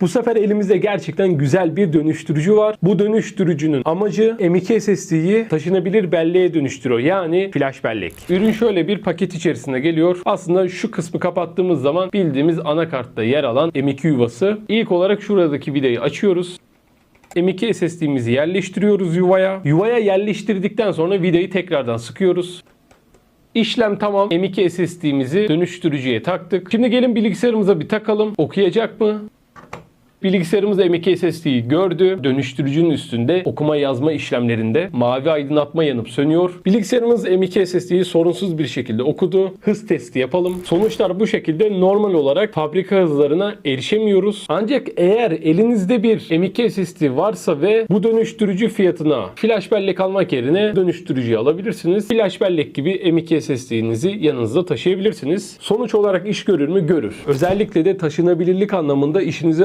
Bu sefer elimizde gerçekten güzel bir dönüştürücü var. Bu dönüştürücünün amacı M.2 SSD'yi taşınabilir belleğe dönüştürüyor. Yani flash bellek. Ürün şöyle bir paket içerisinde geliyor. Aslında şu kısmı kapattığımız zaman bildiğimiz anakartta yer alan M.2 yuvası. İlk olarak şuradaki vidayı açıyoruz. M.2 SSD'mizi yerleştiriyoruz yuvaya. Yuvaya yerleştirdikten sonra vidayı tekrardan sıkıyoruz. İşlem tamam. M.2 SSD'mizi dönüştürücüye taktık. Şimdi gelin bilgisayarımıza bir takalım. Okuyacak mı? Bilgisayarımız M.2 SSD'yi gördü. Dönüştürücünün üstünde okuma yazma işlemlerinde mavi aydınlatma yanıp sönüyor. Bilgisayarımız M.2 SSD'yi sorunsuz bir şekilde okudu. Hız testi yapalım. Sonuçlar bu şekilde normal olarak fabrika hızlarına erişemiyoruz. Ancak eğer elinizde bir M.2 SSD varsa ve bu dönüştürücü fiyatına flash bellek almak yerine dönüştürücüyü alabilirsiniz. Flash bellek gibi M.2 SSD'nizi yanınızda taşıyabilirsiniz. Sonuç olarak iş görür mü? Görür. Özellikle de taşınabilirlik anlamında işinize